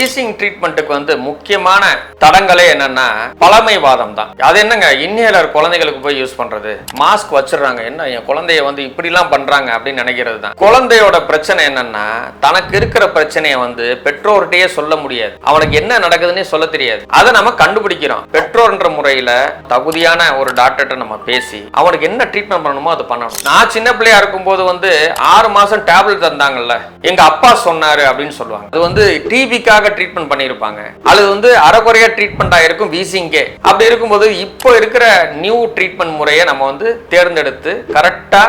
Wheezing ட்ரீட்மெண்ட்டுக்கு வந்து முக்கியமான தடங்களே என்னன்னா பழமைவாதம் தான் அது என்னங்க? இன்னேலர் குழந்தைகளுக்கு போய் யூஸ் பண்றது. மாஸ்க் வச்சிடுறாங்க. என்ன என் குழந்தைய வந்து இப்படிலாம் பண்றாங்க அப்படின்னு நினைக்கிறது தான் குழந்தையோட பிரச்சனை என்னன்னா தனக்கு இருக்கிற பிரச்சனையை வந்து பெற்றோர்கிட்டயே சொல்ல முடியாது. அவனுக்கு என்ன நடக்குதுன்னே சொல்ல தெரியாது. அதை நம்ம கண்டுபிடிக்கிறோம். பெற்றோர்ன்ற முறையில தகுதியான ஒரு டாக்டர்கிட்ட நம்ம பேசி அவனுக்கு என்ன ட்ரீட்மெண்ட் பண்ணணுமோ அதை பண்ணணும். நான் சின்ன பிள்ளையா இருக்கும்போது வந்து ஆறு மாசம் டேப்லெட் தந்தாங்கல்ல. எங்க அப்பா சொன்னாரு அப்படின்னு சொல்லுவாங்க. அது வந்து டிபிக்காக ட்ரீட்மெண்ட் பண்ணியிருப்பாங்க அது வந்து அறகுறையா ட்ரீட்மெண்ட் ஆயிருக்கும் வீசிங்கே அப்படி இருக்கும்போது இப்போ இருக்கிற நியூ ட்ரீட்மெண்ட் முறையை நம்ம வந்து தேர்ந்தெடுத்து கரெக்டா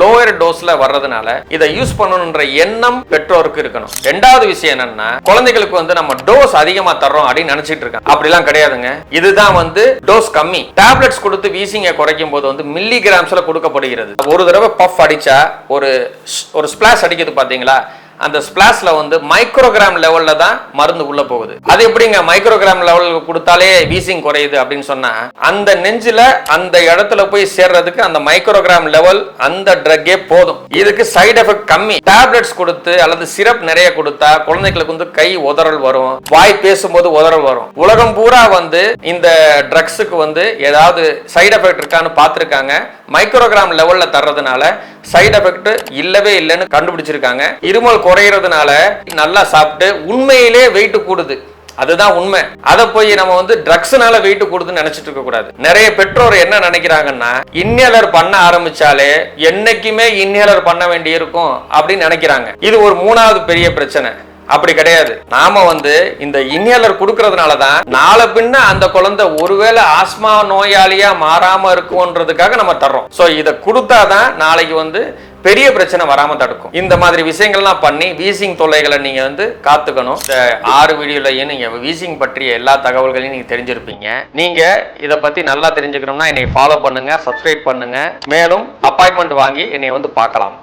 லோயர் டோஸ்ல வர்றதுனால இதை யூஸ் பண்ணணுன்ற எண்ணம் பெற்றோருக்கு இருக்கணும். ரெண்டாவது விஷயம் என்னன்னா குழந்தைகளுக்கு வந்து நம்ம டோஸ் அதிகமா தர்றோம் அப்படின்னு நினைச்சிட்டு இருக்கோம் அப்படிலாம் கிடையாதுங்க. இதுதான் வந்து டோஸ் கம்மி. டேப்லெட்ஸ் கொடுத்து வீசிங்க குறைக்கும் போது வந்து மில்லி கிராம்ஸ்ல கொடுக்கப்படுகிறது. ஒரு தடவை பஃப் அடிச்சா ஒரு ஒரு ஸ்பிளாஷ் அடிக்குது பாத்தீங்களா அந்த ஸ்பிளாஷ்ல வந்து மைக்ரோகிராம் லெவல்ல தான் மருந்து உள்ள போகுது. அது எப்படிங்க மைக்ரோகிராம் லெவலுக்கு கொடுத்தாலே வீசிங் குறையுது அப்படின்னு சொன்னா அந்த நெஞ்சில அந்த இடத்துல போய் சேர்றதுக்கு அந்த மைக்ரோகிராம் லெவல் அந்த ட்ரக்கே போதும். இதுக்கு சைடு எஃபெக்ட் கம்மி. டேப்லெட்ஸ் கொடுத்து அல்லது சிரப் நிறைய கொடுத்தா குழந்தைகளுக்கு வந்து கை உதறல் வரும் வாய் பேசும்போது உதறல் வரும். உலகம் பூரா வந்து இந்த ட்ரக்ஸுக்கு வந்து ஏதாவது சைடு எஃபெக்ட் இருக்கான்னு பார்த்துருக்காங்க. மைக்ரோகிராம் லெவல்ல தர்றதுனால சைடு எஃபெக்ட் இல்லவே இல்லைன்னு கண்டுபிடிச்சிருக்காங்க. இருமல் குறையிறதுனால நல்லா சாப்பிட்டு உண்மையிலே வெயிட் கூடுது. அதுதான் உண்மை. அதை போய் நம்ம வந்து ட்ரக்ஸ்னால வெயிட் கூடுதுன்னு நினைச்சிட்டு இருக்க கூடாது. நிறைய பெற்றோர் என்ன நினைக்கிறாங்கன்னா இன்ஹேலர் பண்ண ஆரம்பிச்சாலே என்னைக்குமே இன்ஹேலர் பண்ண வேண்டி இருக்கும் அப்படின்னு நினைக்கிறாங்க. இது ஒரு மூணாவது பெரிய பிரச்சனை. அப்படி கிடையாது. நாம வந்து இந்த இன்ஹேலர் கொடுக்கறதுனால தான் நாளை பின்ன அந்த குழந்தை ஒருவேளை ஆஸ்மா நோயாளியா மாறாம இருக்கும்ன்றதுக்காக நம்ம தர்றோம். ஸோ இதை கொடுத்தாதான் நாளைக்கு வந்து பெரிய பிரச்சனை வராமல் தடுக்கும். இந்த மாதிரி விஷயங்கள்லாம் பண்ணி வீசிங் தொல்லைகளை நீங்கள் வந்து காத்துக்கணும். இந்த ஆறு வீடியோலையும் நீங்கள் வீசிங் பற்றிய எல்லா தகவல்களையும் நீங்கள் தெரிஞ்சிருப்பீங்க. நீங்கள் இதை பற்றி நல்லா தெரிஞ்சுக்கணும்னா என்னை ஃபாலோ பண்ணுங்கள் சப்ஸ்கிரைப் பண்ணுங்கள் மேலும் அப்பாயின்மெண்ட் வாங்கி என்னை வந்து பார்க்கலாம்.